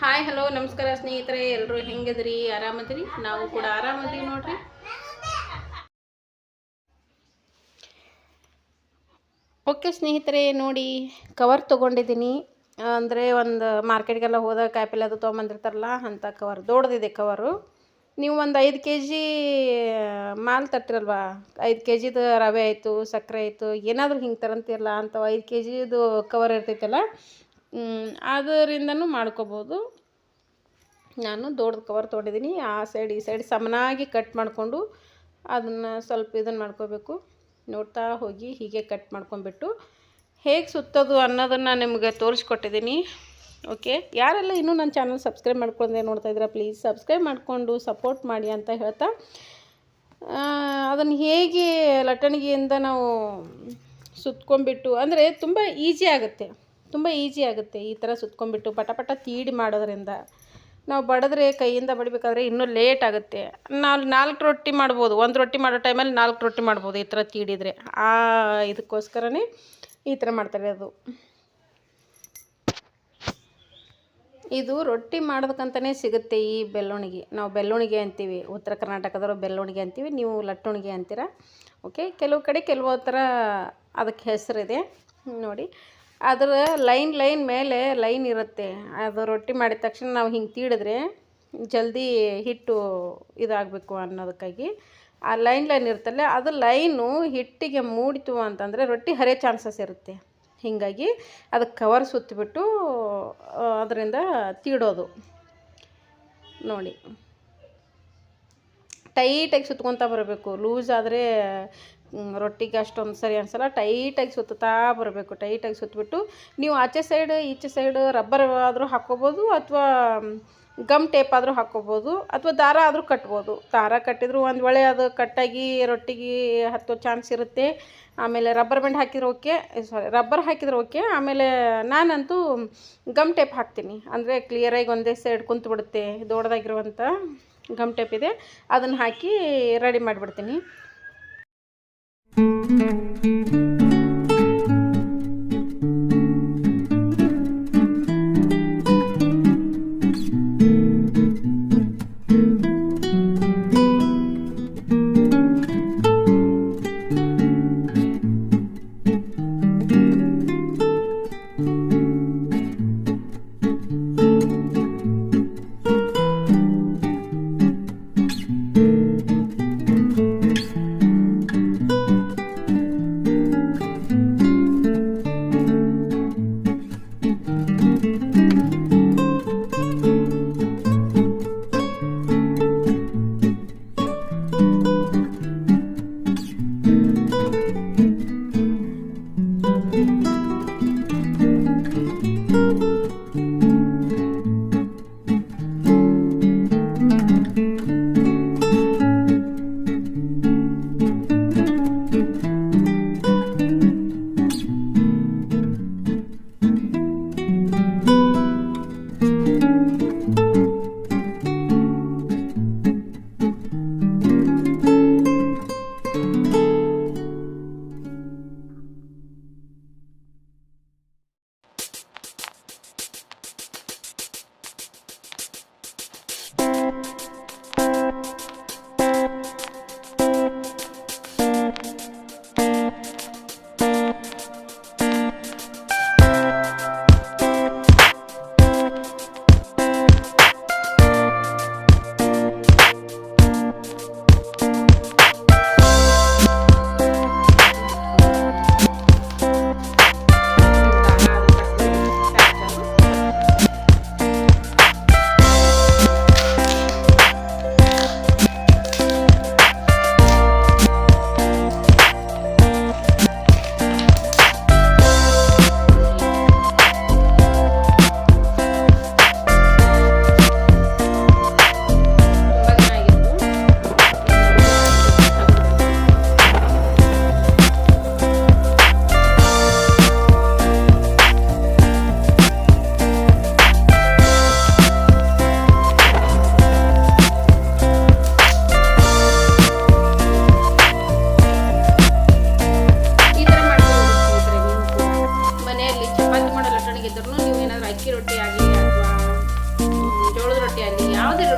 Hi hello ನಮಸ್ಕಾರ ಸ್ನೇಹಿತರೆ ಎಲ್ಲರೂ ಹೆಂಗದ್ರಿ? ಆರಾಮದ್ರಿ? ನಾವು ಕೂಡ ಆರಾಮದ್ರಿ ನೋಡ್ರಿ. ಓಕೆ ಸ್ನೇಹಿತರೆ, ನೋಡಿ ಕವರ್ ತೊಗೊಂಡಿದ್ದೀನಿ. ಅಂದರೆ ಒಂದು ಮಾರ್ಕೆಟ್ಗೆಲ್ಲ ಹೋದಾಗ ಕಾಯಿಪಲ್ಲೆ ಅದು ತೊಗೊಂಬಂದಿರ್ತಾರಲ್ಲ ಅಂಥ ಕವರ್ ದೊಡ್ಡದಿದೆ ಕವರು ನೀವು ಒಂದು ಐದು ಕೆ ಜಿ ಮಾಲ್ ತಟ್ಟಿರಲ್ವಾ? ಐದು ಕೆ ಜಿದು ರವೆ ಆಯಿತು, ಸಕ್ಕರೆ ಆಯಿತು, ಏನಾದರೂ ಹಿಂಗೆ ತರಂತಿರಲ್ಲ ಅಂಥವು ಐದು ಕೆ ಜಿದು ಕವರ್ ಇರ್ತೈತಲ್ಲ ಅದರಿಂದನೂ ಮಾಡ್ಕೋಬೋದು. ನಾನು ದೊಡ್ಡದು ಕವರ್ ತೊಗೊಂಡಿದ್ದೀನಿ. ಆ ಸೈಡ್ ಈ ಸೈಡ್ ಸಮನಾಗಿ ಕಟ್ ಮಾಡಿಕೊಂಡು ಅದನ್ನು ಸ್ವಲ್ಪ ಇದನ್ನು ಮಾಡ್ಕೋಬೇಕು. ನೋಡ್ತಾ ಹೋಗಿ ಹೀಗೆ ಕಟ್ ಮಾಡ್ಕೊಂಬಿಟ್ಟು ಹೇಗೆ ಸುತ್ತೋದು ಅನ್ನೋದನ್ನು ನಿಮಗೆ ತೋರಿಸ್ಕೊಟ್ಟಿದ್ದೀನಿ. ಓಕೆ ಯಾರೆಲ್ಲ ಇನ್ನೂ ನನ್ನ ಚಾನಲ್ ಸಬ್ಸ್ಕ್ರೈಬ್ ಮಾಡ್ಕೊಂಡೆ ನೋಡ್ತಾ ಇದ್ದೀರಾ ಪ್ಲೀಸ್ ಸಬ್ಸ್ಕ್ರೈಬ್ ಮಾಡಿಕೊಂಡು ಸಪೋರ್ಟ್ ಮಾಡಿ ಅಂತ ಹೇಳ್ತಾ ಅದನ್ನು ಹೇಗೆ ಲಟ್ಟಣಿಗೆಯಿಂದ ನಾವು ಸುತ್ಕೊಂಡ್ಬಿಟ್ಟು, ಅಂದರೆ ತುಂಬ ಈಸಿ ಆಗುತ್ತೆ. ತುಂಬ ಈಸಿ ಆಗುತ್ತೆ ಈ ಥರ ಸುತ್ಕೊಂಡ್ಬಿಟ್ಟು ಪಟ ತೀಡಿ ಮಾಡೋದ್ರಿಂದ. ನಾವು ಬಡಿದ್ರೆ ಕೈಯಿಂದ ಬಡಿಬೇಕಾದ್ರೆ ಇನ್ನೂ ಲೇಟ್ ಆಗುತ್ತೆ. ನಾವು ನಾಲ್ಕು ರೊಟ್ಟಿ ಮಾಡ್ಬೋದು. ಒಂದು ರೊಟ್ಟಿ ಮಾಡೋ ಟೈಮಲ್ಲಿ ನಾಲ್ಕು ರೊಟ್ಟಿ ಮಾಡ್ಬೋದು ಈ ಥರ ತೀಡಿದರೆ. ಆ ಇದಕ್ಕೋಸ್ಕರನೇ ಈ ಥರ ಮಾಡ್ತಾರೆ ಅದು. ಇದು ರೊಟ್ಟಿ ಮಾಡೋದಕ್ಕಂತಲೇ ಸಿಗುತ್ತೆ ಈ ಬೆಳ್ಳುಣಿಗೆ ನಾವು ಬೆಳ್ಳುಣಿಗೆ ಅಂತೀವಿ. ಉತ್ತರ ಕರ್ನಾಟಕದವರು ಬೆಳ್ಳುಣಿಗೆ ಅಂತೀವಿ. ನೀವು ಲಟ್ಟುಣಿಗೆ ಅಂತೀರ? ಓಕೆ ಕೆಲವು ಕಡೆ ಕೆಲವು ಥರ ಅದಕ್ಕೆ ಹೆಸರಿದೆ. ನೋಡಿ. ಅದರ ಲೈನ್ ಲೈನ್ ಮೇಲೆ ಲೈನ್ ಇರುತ್ತೆ. ಅದು ರೊಟ್ಟಿ ಮಾಡಿದ ತಕ್ಷಣ ನಾವು ಹಿಂಗೆ ತೀಡಿದ್ರೆ ಜಲ್ದಿ ಹಿಟ್ಟು ಇದಾಗಬೇಕು ಅನ್ನೋದಕ್ಕಾಗಿ ಆ ಲೈನ್ ಲೈನ್ ಇರುತ್ತಲ್ಲ, ಅದು ಲೈನು ಹಿಟ್ಟಿಗೆ ಮೂಡಿತು ಅಂತಂದರೆ ರೊಟ್ಟಿ ಹರಿಯೋ ಚಾನ್ಸಸ್ ಇರುತ್ತೆ. ಹೀಗಾಗಿ ಅದಕ್ಕೆ ಕವರ್ ಸುತ್ತಿಬಿಟ್ಟು ಅದರಿಂದ ತೀಡೋದು. ನೋಡಿ. ಟೈಟಾಗಿ ಸುತ್ಕೊತಾ ಬರಬೇಕು. ಲೂಸ್ ಆದರೆ ರೊಟ್ಟಿಗೆ ಅಷ್ಟೊಂದು ಸರಿ ಅನಿಸಲ್ಲ. ಟೈಟಾಗಿ ಸುತ್ತಾ ಬರಬೇಕು. ಟೈಟಾಗಿ ಸುತ್ತಬಿಟ್ಟು ನೀವು ಆಚೆ ಸೈಡ್, ಈಚೆ ಸೈಡ್ ರಬ್ಬರ್ ಆದರೂ ಹಾಕ್ಕೋಬೋದು ಅಥವಾ ಗಮ್ ಟೇಪ್ ಆದರೂ ಹಾಕ್ಕೋಬೋದು ಅಥವಾ ದಾರ ಆದರೂ ಕಟ್ಬೋದು. ದಾರ ಕಟ್ಟಿದ್ರು ಒಂದು ವೇಳೆ ಅದು ಕಟ್ಟಾಗಿ ರೊಟ್ಟಿಗೆ ಹತ್ತೋ ಚಾನ್ಸ್ ಇರುತ್ತೆ. ಆಮೇಲೆ ರಬ್ಬರ್ ಬ್ಯಾಂಡ್ ಹಾಕಿದ್ರೆ ಓಕೆ ಸಾರಿ ರಬ್ಬರ್ ಹಾಕಿದ್ರೆ ಓಕೆ. ಆಮೇಲೆ ನಾನಂತೂ ಗಮ್ ಟೇಪ್ ಹಾಕ್ತೀನಿ. ಅಂದರೆ ಕ್ಲಿಯರಾಗಿ ಒಂದೇ ಸೈಡ್ ಕುಂತು ಬಿಡುತ್ತೆ ದೊಡ್ಡದಾಗಿರುವಂಥ ಗಮ್ ಟೇಪ್ ಇದೆ. ಅದನ್ನು ಹಾಕಿ ರೆಡಿ ಮಾಡಿಬಿಡ್ತೀನಿ.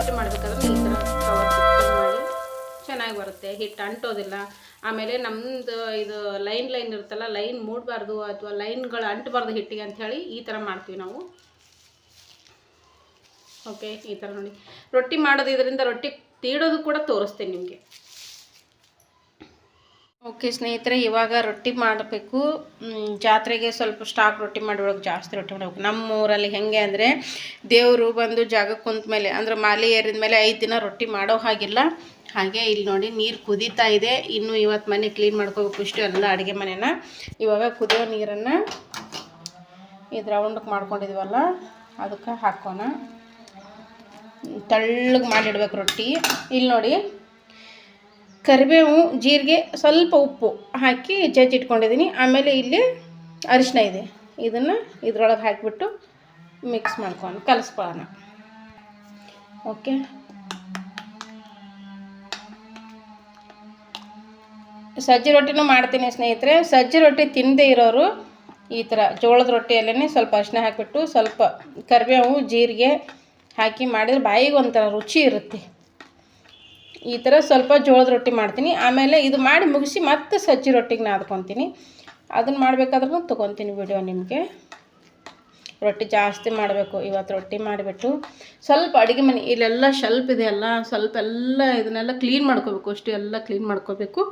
ರೊಟ್ಟಿ ಮಾಡಬೇಕಾದ್ರೆ ಈ ಥರ ಮಾಡಿ ಚೆನ್ನಾಗಿ ಬರುತ್ತೆ. ಹಿಟ್ಟು ಅಂಟೋದಿಲ್ಲ. ಆಮೇಲೆ ನಮ್ಮದು ಇದು ಲೈನ್ ಲೈನ್ ಇರುತ್ತಲ್ಲ, ಲೈನ್ ಮೂಡಬಾರ್ದು ಅಥವಾ ಲೈನ್ಗಳು ಅಂಟಬಾರ್ದು ಹಿಟ್ಟಿಗೆ ಅಂಥೇಳಿ ಈ ಥರ ಮಾಡ್ತೀವಿ ನಾವು. ಓಕೆ ಈ ಥರ ನೋಡಿ. ರೊಟ್ಟಿ ಮಾಡೋದು ಇದರಿಂದ ರೊಟ್ಟಿ ತೀಡೋದು ಕೂಡ ತೋರಿಸ್ತೀನಿ ನಿಮಗೆ. ಓಕೆ ಸ್ನೇಹಿತರೆ, ಇವಾಗ ರೊಟ್ಟಿ ಮಾಡಬೇಕು. ಜಾತ್ರೆಗೆ ಸ್ವಲ್ಪ ಸ್ಟಾಕ್ ರೊಟ್ಟಿ ಮಾಡಿಬಿಡೋಕೆ ಜಾಸ್ತಿ ರೊಟ್ಟಿ ಮಾಡಬೇಕು ನಮ್ಮ ಊರಲ್ಲಿ ಹೆಂಗೆ ಅಂದರೆ, ದೇವರು ಬಂದು ಜಾಗ ಕುಂತ ಮೇಲೆ ಅಂದ್ರೆ ಮಾಲೆ ಏರಿದ ಮೇಲೆ ಐದು ದಿನ ರೊಟ್ಟಿ ಮಾಡೋ ಹಾಗಿಲ್ಲ. ಹಾಗೆ ಇಲ್ಲಿ ನೋಡಿ ನೀರು ಕುದೀತಾ ಇದೆ. ಇನ್ನು ಇವತ್ತು ಮನೆ ಕ್ಲೀನ್ ಮಾಡ್ಕೋಬೇಕು ಇಷ್ಟು ಎಲ್ಲ ಅಡುಗೆ ಮನೇನ. ಇವಾಗ ಕುದಿಯೋ ನೀರನ್ನು ಇದು ರೌಂಡಕ್ಕೆ ಮಾಡ್ಕೊಂಡಿದ್ವಲ್ಲ, ಅದಕ್ಕೆ ಹಾಕೋಣ. ತಳ್ಳಗೆ ಮಾಡಿಡ್ಬೇಕು ರೊಟ್ಟಿ. ಇಲ್ಲಿ ನೋಡಿ ಕರಿಬೇವು, ಜೀರಿಗೆ, ಸ್ವಲ್ಪ ಉಪ್ಪು ಹಾಕಿ ಜಜ್ಜಿಟ್ಕೊಂಡಿದ್ದೀನಿ ಆಮೇಲೆ ಇಲ್ಲಿ ಅರಿಶಿನ ಇದೆ. ಇದನ್ನು ಇದ್ರೊಳಗೆ ಹಾಕಿಬಿಟ್ಟು ಮಿಕ್ಸ್ ಮಾಡ್ಕೊಂಡು ಕಲಿಸ್ಕೊಳ್ಳೋಣ. ಓಕೆ ಸಜ್ಜಿ ರೊಟ್ಟಿನೂ ಮಾಡ್ತೀನಿ ಸ್ನೇಹಿತರೆ. ಸಜ್ಜಿ ರೊಟ್ಟಿ ತಿನ್ನದೇ ಇರೋರು ಈ ಥರ ಜೋಳದ ರೊಟ್ಟಿಯಲ್ಲೇ ಸ್ವಲ್ಪ ಅರಿಶಿನ ಹಾಕಿಬಿಟ್ಟು ಸ್ವಲ್ಪ ಕರಿಬೇವು, ಜೀರಿಗೆ ಹಾಕಿ ಮಾಡಿದ್ರೆ ಬಾಯಿಗೆ ಒಂಥರ ರುಚಿ ಇರುತ್ತೆ. ಈ ಥರ ಸ್ವಲ್ಪ ಜೋಳದ ರೊಟ್ಟಿ ಮಾಡ್ತೀನಿ. ಆಮೇಲೆ ಇದು ಮಾಡಿ ಮುಗಿಸಿ ಮತ್ತೆ ಸಜ್ಜಿ ರೊಟ್ಟಿಗೆ ನಾದ್ಕೊತೀನಿ. ಅದನ್ನು ಮಾಡಬೇಕಾದ್ರೂ ತೊಗೊತೀನಿ ವಿಡಿಯೋ ನಿಮಗೆ. ರೊಟ್ಟಿ ಜಾಸ್ತಿ ಮಾಡಬೇಕು, ಇವತ್ತು ರೊಟ್ಟಿ ಮಾಡಿಬಿಟ್ಟು. ಸ್ವಲ್ಪ ಅಡುಗೆ ಮನೆ, ಇಲ್ಲೆಲ್ಲ ಇದೆ ಇದೆಯಲ್ಲ ಸ್ವಲ್ಪ ಎಲ್ಲ ಇದನ್ನೆಲ್ಲ ಕ್ಲೀನ್ ಮಾಡ್ಕೋಬೇಕು, ಅಷ್ಟು ಎಲ್ಲ ಕ್ಲೀನ್ ಮಾಡ್ಕೋಬೇಕು.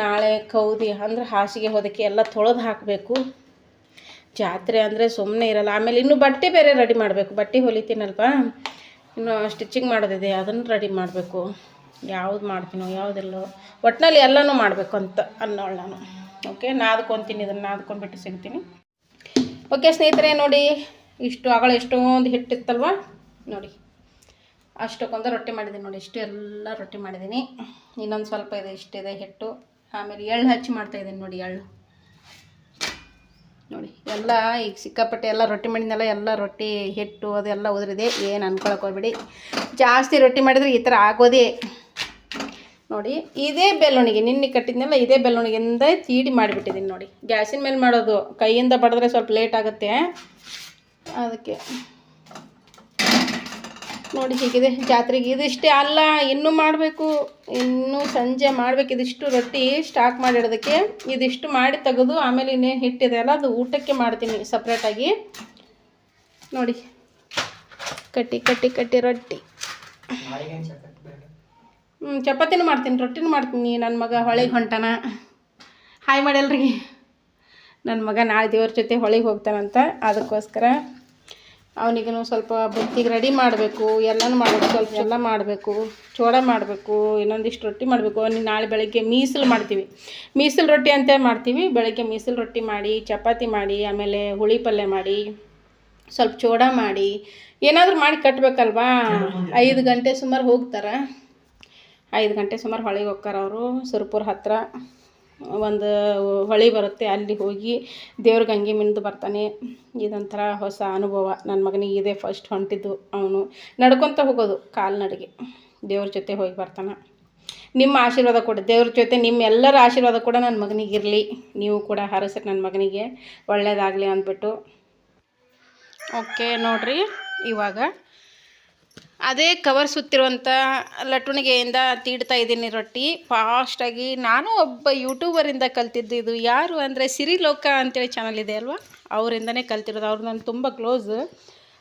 ನಾಳೆ ಕೌದಿ ಅಂದ್ರೆ ಹಾಸಿಗೆ ಹೊದಕ್ಕೆ ಎಲ್ಲ ತೊಳೆದು ಹಾಕಬೇಕು. ಜಾತ್ರೆ ಅಂದರೆ ಸುಮ್ಮನೆ ಇರಲ್ಲ. ಆಮೇಲೆ ಇನ್ನೂ ಬಟ್ಟೆ ಬೇರೆ ರೆಡಿ ಮಾಡಬೇಕು. ಬಟ್ಟೆ ಹೊಲಿತೀನಲ್ವ? ಇನ್ನು ಸ್ಟಿಚಿಂಗ್ ಮಾಡೋದಿದೆ, ಅದನ್ನು ರೆಡಿ ಮಾಡಬೇಕು. ಯಾವ್ದು ಮಾಡ್ತೀನೋ, ಯಾವುದಿಲ್ಲೋ. ಒಟ್ಟಿನಲ್ಲಿ ಎಲ್ಲನೂ ಮಾಡಬೇಕು ಅಂತ ಅನ್ನೋಳು ನಾನು. ಓಕೆ ನಾದ್ಕೊತೀನಿ, ಇದನ್ನು ನಾದ್ಕೊಂಡ್ಬಿಟ್ಟು ಸಿಗ್ತೀನಿ. ಓಕೆ ಸ್ನೇಹಿತರೆ, ನೋಡಿ, ಇಷ್ಟು ಆಗಳ ಎಷ್ಟೊಂದು ಹಿಟ್ಟಿತ್ತಲ್ವ? ನೋಡಿ, ಅಷ್ಟಕ್ಕೊಂದು ರೊಟ್ಟಿ ಮಾಡಿದ್ದೀನಿ ನೋಡಿ, ಇಷ್ಟು ಎಲ್ಲ ರೊಟ್ಟಿ ಮಾಡಿದ್ದೀನಿ. ಇನ್ನೊಂದು ಸ್ವಲ್ಪ ಇದೆ, ಇಷ್ಟಿದೆ ಹಿಟ್ಟು. ಆಮೇಲೆ ಎಳ್ಳು ಹಚ್ಚಿ ಮಾಡ್ತಾಯಿದ್ದೀನಿ ನೋಡಿ, ಎಳ್ಳು. ನೋಡಿ, ಎಲ್ಲ ಈಗ ಸಿಕ್ಕಾಪಟ್ಟೆ ಎಲ್ಲ ರೊಟ್ಟಿ ಮಾಡಿದ್ನೆಲ್ಲ, ಎಲ್ಲ ರೊಟ್ಟಿ, ಹಿಟ್ಟು ಅದೆಲ್ಲ ಉದುರಿದೆ. ಏನು ಅನ್ಕೊಳಕ್ಕೆ ಹೋಗ್ಬೇಡಿ. ಜಾಸ್ತಿ ರೊಟ್ಟಿ ಮಾಡಿದರೆ ಈ ಥರ ಆಗೋದೇ ನೋಡಿ, ಇದೇ ಬೆಳ್ಳುಣಿಗೆ ನಿನ್ನೆ ಕಟ್ಟಿದ್ನೆಲ್ಲ, ಇದೇ ಬೆಳ್ಳುಣಿಗೆಯಿಂದ ತೀಡಿ ಮಾಡಿಬಿಟ್ಟಿದ್ದೀನಿ ನೋಡಿ. ಗ್ಯಾಸಿನ ಮೇಲೆ ಮಾಡೋದು, ಕೈಯಿಂದ ಬಡಿದ್ರೆ ಸ್ವಲ್ಪ ಲೇಟ್ ಆಗುತ್ತೆ. ಅದಕ್ಕೆ. ನೋಡಿ, ಹೀಗಿದೆ. ಜಾತ್ರೆಗೆ ಇದಿಷ್ಟೇ ಅಲ್ಲ, ಇನ್ನೂ ಮಾಡಬೇಕು, ಇನ್ನೂ ಸಂಜೆ ಮಾಡಬೇಕು, ಇದಿಷ್ಟು ರೊಟ್ಟಿ ಸ್ಟಾಕ್ ಮಾಡಿಡೋದಕ್ಕೆ, ಇದಿಷ್ಟು ಮಾಡಿ ತೆಗೆದು ಆಮೇಲೆ ಇನ್ನೇನು ಹಿಟ್ಟಿದೆ ಅಲ್ಲ, ಅದು ಊಟಕ್ಕೆ ಮಾಡ್ತೀನಿ ಸಪ್ರೇಟಾಗಿ ನೋಡಿ, ಕಟ್ಟಿ ಕಟ್ಟಿ ಕಟ್ಟಿ ರೊಟ್ಟಿ. ಚಪಾತಿನೂ ಮಾಡ್ತೀನಿ ರೊಟ್ಟಿನೂ ಮಾಡ್ತೀನಿ ನನ್ನ ಮಗ ಹೊಳೆಗೆ ಹೊಂಟಾನ. ಹಾಯ್ ಮಾಡಲ್ರಿ ನನ್ನ ಮಗ ನಾಳೆ ದೇವ್ರ ಜೊತೆ ಹೊಳೆಗೆ ಹೋಗ್ತಾನಂತ ಅದಕ್ಕೋಸ್ಕರ ಅವನಿಗೂ ಸ್ವಲ್ಪ ಬುತ್ತಿಗೆ ರೆಡಿ ಮಾಡಬೇಕು ಎಲ್ಲನೂ ಮಾಡಬೇಕು ಸ್ವಲ್ಪ ಎಲ್ಲ ಮಾಡಬೇಕು ಚೋಡ ಮಾಡಬೇಕು ಇನ್ನೊಂದಿಷ್ಟು ರೊಟ್ಟಿ ಮಾಡಬೇಕು. ಅವ್ನಿಗೆ ನಾಳೆ ಬೆಳಗ್ಗೆ ಮೀಸಲು ಮಾಡ್ತೀವಿ. ಮೀಸಲು ರೊಟ್ಟಿ ಅಂತ ಮಾಡ್ತೀವಿ. ಬೆಳಗ್ಗೆ ಮೀಸಲು ರೊಟ್ಟಿ ಮಾಡಿ ಚಪಾತಿ ಮಾಡಿ ಆಮೇಲೆ ಹುಳಿ ಪಲ್ಯ ಮಾಡಿ ಸ್ವಲ್ಪ ಚೋಡ ಮಾಡಿ ಏನಾದರೂ ಮಾಡಿ ಕಟ್ಟಬೇಕಲ್ವಾ ಐದು ಗಂಟೆ ಸುಮಾರು ಹೋಗ್ತಾರೆ. ಐದು ಗಂಟೆ ಸುಮಾರು ಹೊಳೆಗೆ ಹೋಗ್ತಾರೆ ಅವರು. ಸುರಪುರ ಹತ್ತಿರ ಒಂದು ಹೊಳೆ ಬರುತ್ತೆ. ಅಲ್ಲಿ ಹೋಗಿ ದೇವ್ರ ಗಂಗೆ ಮಿಂದು ಬರ್ತಾನೆ. ಇದೊಂಥರ ಹೊಸ ಅನುಭವ. ನನ್ನ ಮಗನಿಗೆ ಇದೇ ಫಸ್ಟ್ ಹೊಂಟಿದ್ದು ಅವನು. ನಡ್ಕೊತ ಹೋಗೋದು ಕಾಲ್ನಡಿಗೆ ದೇವ್ರ ಜೊತೆ ಹೋಗಿ ಬರ್ತಾನೆ. ನಿಮ್ಮ ಆಶೀರ್ವಾದ ಕೂಡ. ದೇವ್ರ ಜೊತೆ ನಿಮ್ಮೆಲ್ಲರ ಆಶೀರ್ವಾದ ಕೂಡ ನನ್ನ ಮಗನಿಗೆ ಇರಲಿ. ನೀವು ಕೂಡ ಹರಸಕ್ಕೆ ನನ್ನ ಮಗನಿಗೆ. ಒಳ್ಳೆಯದಾಗಲಿ ಅಂದ್ಬಿಟ್ಟು. ಓಕೆ ನೋಡಿರಿ ಇವಾಗ ಅದೇ ಕವರ್ ಸುತ್ತಿರುವಂಥ ಲಟ್ಟಣಿಗೆಯಿಂದ ತೀಡ್ತಾ ಇದ್ದೀನಿ ರೊಟ್ಟಿ. ಫಾಸ್ಟಾಗಿ ನಾನು ಒಬ್ಬ ಯೂಟ್ಯೂಬರಿಂದ ಕಲ್ತಿದ್ದು ಇದು. ಯಾರು ಅಂದರೆ ಸಿರಿಲೋಕ ಅಂತೇಳಿ ಚಾನಲ್ ಇದೆ ಅಲ್ವಾ? ಅವರಿಂದನೇ ಕಲ್ತಿರೋದು. ಅವ್ರು ನಾನು ತುಂಬ ಕ್ಲೋಸ್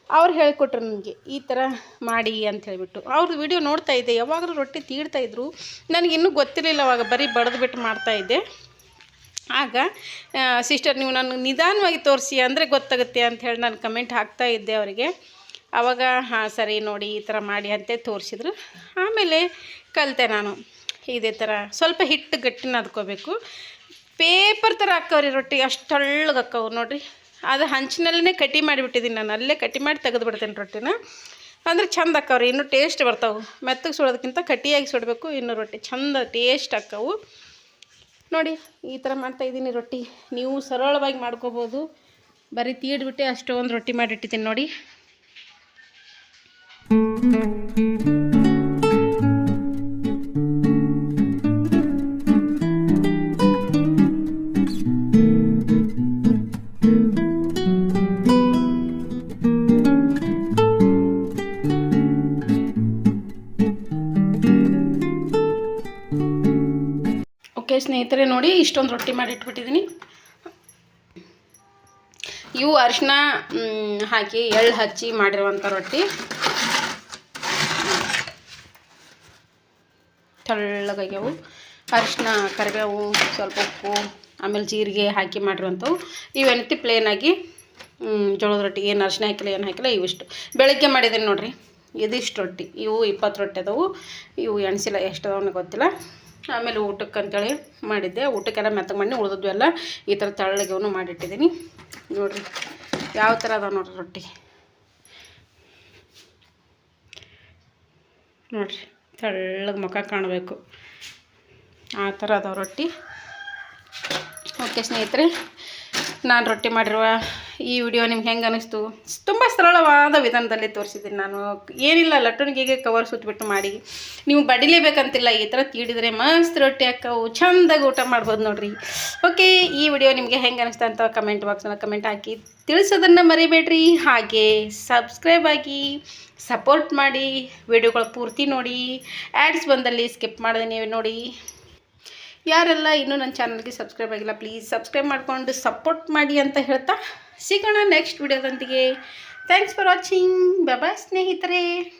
ಅವ್ರು ಹೇಳಿಕೊಟ್ರು ನನಗೆ, ಈ ಥರ ಮಾಡಿ ಅಂತ ಹೇಳಿಬಿಟ್ಟು. ಅವ್ರದ್ದು ವಿಡಿಯೋ ನೋಡ್ತಾ ಇದ್ದೆ. ಯಾವಾಗಲೂ ರೊಟ್ಟಿ ತೀಡ್ತಾ ಇದ್ರು. ನನಗಿನ್ನೂ ಗೊತ್ತಿರಲಿಲ್ಲ, ಅವಾಗ ಬರೀ ಬಡ್ದುಬಿಟ್ಟು ಮಾಡ್ತಾಯಿದ್ದೆ ಆಗ ಸಿಸ್ಟರ್ ನೀವು ನನಗೆ ನಿಧಾನವಾಗಿ ತೋರಿಸಿ, ಅಂದರೆ ಗೊತ್ತಾಗುತ್ತೆ ಅಂತ ಹೇಳಿ ನಾನು ಕಮೆಂಟ್ ಹಾಕ್ತಾ ಇದ್ದೆ ಅವರಿಗೆ. ಆವಾಗ ಹಾಂ, ಸರಿ ನೋಡಿ, ಈ ಥರ ಮಾಡಿ ಅಂತ ತೋರಿಸಿದ್ರು. ಆಮೇಲೆ ಕಲಿತೆ ನಾನು. ಇದೇ ಥರ ಸ್ವಲ್ಪ ಹಿಟ್ಟು ಗಟ್ಟಿನ ಅದ್ಕೋಬೇಕು. ಪೇಪರ್ ಥರ ಹಾಕವ್ರಿ ರೊಟ್ಟಿ ಅಷ್ಟು ತೆಳ್ಳಗೆ ನೋಡಿರಿ. ಅದು ಹಂಚಿನಲ್ಲೇ ಕಟ್ಟಿ ಮಾಡಿಬಿಟ್ಟಿದ್ದೀನಿ ನಾನು. ಅಲ್ಲೇ ಕಟ್ಟಿ ಮಾಡಿ ತೆಗೆದು ಬಿಡ್ತೇನೆ ರೊಟ್ಟಿನ. ಅಂದ್ರೆ ಚಂದ ಹಾಕವ್ರಿ, ಇನ್ನೂ ಟೇಸ್ಟ್ ಬರ್ತಾವೆ. ಮೆತ್ತಗೆ ಸುಡೋದಕ್ಕಿಂತ ಕಟ್ಟಿಯಾಗಿ ಸುಡಬೇಕು, ಇನ್ನು ರೊಟ್ಟಿ ಚಂದ ಟೇಸ್ಟ್ ಹಾಕವು. ನೋಡಿ, ಈ ಥರ ಮಾಡ್ತಾ ಇದ್ದೀನಿ ರೊಟ್ಟಿ. ನೀವು ಸರಳವಾಗಿ ಮಾಡ್ಕೋಬೋದು. ಬರೀ ತೀಡ್ಬಿಟ್ಟೆ ಅಷ್ಟೊಂದು ರೊಟ್ಟಿ ಮಾಡಿಟ್ಟಿದ್ದೀನಿ ನೋಡಿ. ಓಕೆ ಸ್ನೇಹಿತರೆ ನೋಡಿ ಇಷ್ಟೊಂದು ರೊಟ್ಟಿ ಮಾಡಿ ಇಟ್ಬಿಟ್ಟಿದ್ದೀನಿ ಇವು ಅರಿಶಿನ ಹಾಕಿ ಎಳ್ಳು ಹಚ್ಚಿ ಮಾಡಿರುವಂಥ ರೊಟ್ಟಿ. ತೆಳ್ಳಗಾಗ್ಯಾವು ಅರಿಶಿನ ಕರಿಬೇವು, ಸ್ವಲ್ಪ ಉಪ್ಪು, ಆಮೇಲೆ ಜೀರಿಗೆ ಹಾಕಿ ಮಾಡಿರುವಂಥವು. ಇವೇನೈತಿ ಪ್ಲೇನಾಗಿ ಜೋಳದ ರೊಟ್ಟಿ, ಏನು ಅರಿಶಿನ ಹಾಕಿಲ್ಲ, ಏನು ಹಾಕಿಲ್ಲ ಇವಿಷ್ಟು ಬೆಳಗ್ಗೆ ಮಾಡಿದ್ದೀನಿ ನೋಡಿರಿ, ಇದಿಷ್ಟು ರೊಟ್ಟಿ, ಇವು ಇಪ್ಪತ್ತು ರೊಟ್ಟಿ ಅದಾವು. ಇವು ಎಣ್ಸಿಲ್ಲ, ಎಷ್ಟು ಅದಾವ ನನಗೆ ಗೊತ್ತಿಲ್ಲ. ಆಮೇಲೆ ಊಟಕ್ಕೆ ಅಂತೇಳಿ ಮಾಡಿದ್ದೆ. ಊಟಕ್ಕೆಲ್ಲ ಮೆತ್ತಗೆ ಮಾಡಿ ಉಳಿದದ್ದು ಎಲ್ಲ ಈ ಥರ ತಳ್ಳಗೆವನು ಮಾಡಿಟ್ಟಿದ್ದೀನಿ ನೋಡಿರಿ, ಯಾವ ಥರ ಅದಾವೆ ನೋಡಿರಿ ರೊಟ್ಟಿ. ನೋಡಿರಿ. ತೆಳ್ಳಗೆ ಮುಖ ಕಾಣಬೇಕು. ಆ ಥರ ಅದಾವೆ ರೊಟ್ಟಿ. ಓಕೆ ಸ್ನೇಹಿತರೆ ನಾನು ರೊಟ್ಟಿ ಮಾಡಿರುವ ಈ ವಿಡಿಯೋ ನಿಮ್ಗೆ ಹೆಂಗೆ ಅನ್ನಿಸ್ತು ತುಂಬ ಸರಳವಾದ ವಿಧಾನದಲ್ಲಿ ತೋರಿಸಿದ್ದೀನಿ ನಾನು. ಏನಿಲ್ಲ ಲಟ್ಟಣಿಗೆಗೆ ಕವರ್ ಸುತ್ತಬಿಟ್ಟು ಮಾಡಿ. ನೀವು ಬಡಿಲೇಬೇಕಂತಿಲ್ಲ, ಈ ಥರ ತೀಡಿದರೆ ಮಸ್ತ್ ರೊಟ್ಟಿ ಹಾಕವು ಚಂದಾಗಿ ಊಟ ಮಾಡ್ಬೋದು ನೋಡ್ರಿ. ಓಕೆ ಈ ವಿಡಿಯೋ ನಿಮಗೆ ಹೆಂಗೆ ಅನಿಸ್ತಾ ಅಂತ ಕಮೆಂಟ್ ಬಾಕ್ಸ್ನಲ್ಲಿ ಕಮೆಂಟ್ ಹಾಕಿ ತಿಳಿಸೋದನ್ನು ಮರಿಬೇಡ್ರಿ. ಹಾಗೆ ಸಬ್ಸ್ಕ್ರೈಬ್ ಆಗಿ ಸಪೋರ್ಟ್ ಮಾಡಿ ವಿಡಿಯೋಗಳು ಪೂರ್ತಿ ನೋಡಿ. ಆ್ಯಡ್ಸ್ ಬಂದಲ್ಲಿ ಸ್ಕಿಪ್ ಮಾಡಿದೆ ನೀವು ನೋಡಿ. ಯಾರೆಲ್ಲ ಇನ್ನೂ ನನ್ನ ಚಾನಲ್ಗೆ ಸಬ್ಸ್ಕ್ರೈಬ್ ಆಗಿಲ್ಲ ಪ್ಲೀಸ್ ಸಬ್ಸ್ಕ್ರೈಬ್ ಮಾಡಿಕೊಂಡು ಸಪೋರ್ಟ್ ಮಾಡಿ ಅಂತ ಹೇಳ್ತಾ ಸಿಗೋಣ ನೆಕ್ಸ್ಟ್ ವಿಡಿಯೋದೊಂದಿಗೆ ಥ್ಯಾಂಕ್ಸ್ ಫಾರ್ ವಾಚಿಂಗ್ ಬಾಯ್ ಸ್ನೇಹಿತರೆ.